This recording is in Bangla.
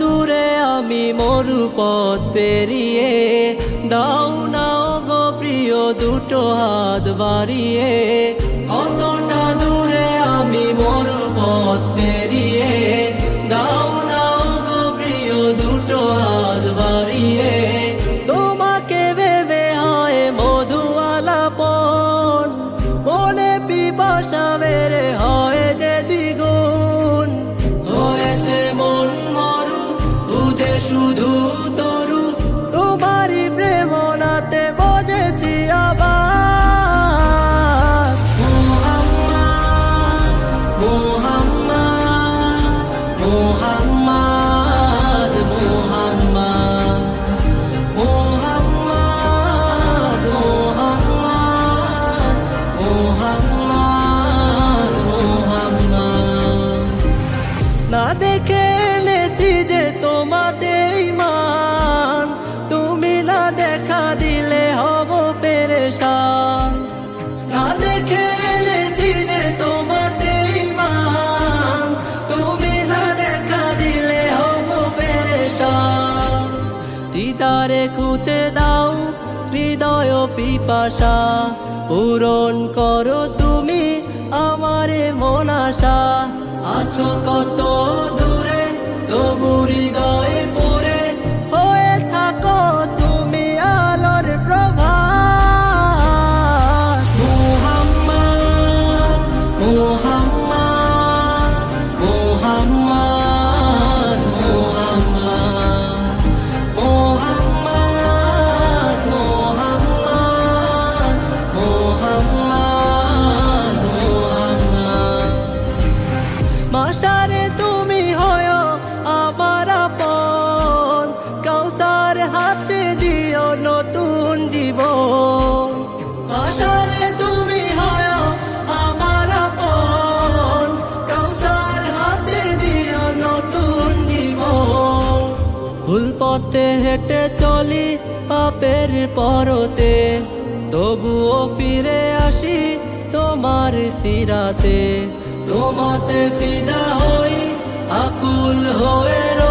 দূরে আমি মরু পথ পেরিয়ে, দাও নাও গো প্রিয় দুটো হাত বাড়িয়ে, কতটা দূরে আমি মরু পথ পেরিয়ে না দেখে এনেছি যে তোমাদের মান। তুমি না দেখা দিলে হব পেরেশান। না যে মান। তুমি না দেখা দিলে হব দাও হৃদয় পিপাসা। পূরণ করো তুমি আমারে মন আশা। cho có tốt মাসারে তুমি হয় আমার আপন। কাউসার হাতে দিও নতুন জীবন। মাসারে তুমি হয় আমার আপন। কাউসার হাতে দিও নতুন জীবন। ভুল পথে হেঁটে চলি পাপের পরতে। তবুও ফিরে আসি তোমার সিরাতে তোমাতে ফিদা হই আকুল হয়ে